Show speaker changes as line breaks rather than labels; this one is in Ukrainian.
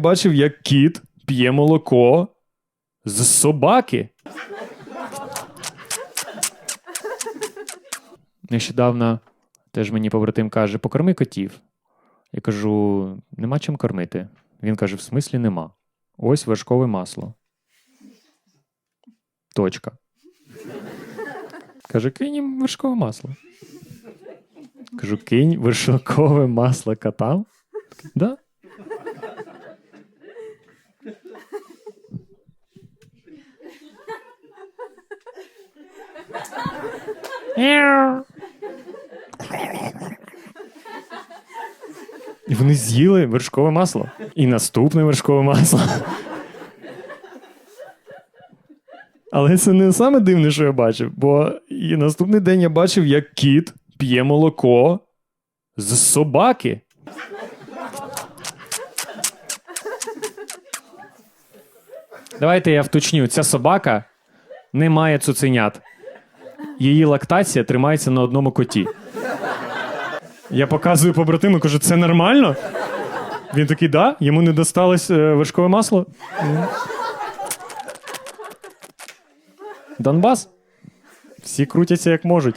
Бачив, як кіт п'є молоко з собаки. Нещодавно теж мені побратим каже: покорми котів. Я кажу: нема чим кормити. Він каже: в смислі нема. Ось вершкове масло. Точка. Каже, кинь їм вершкове масло. Кажу, кинь вершкове масло котам. Да. І вони з'їли вершкове масло. І наступне вершкове масло. Але це не саме дивне, що я бачив, бо і наступний день я бачив, як кіт п'є молоко з собаки. Давайте я вточню: ця собака не має цуценят. Її лактація тримається на одному коті. Я показую побратиму, кажу, це нормально? Він такий, да, йому не досталось е, вершкове масло. Донбас. Всі крутяться як можуть.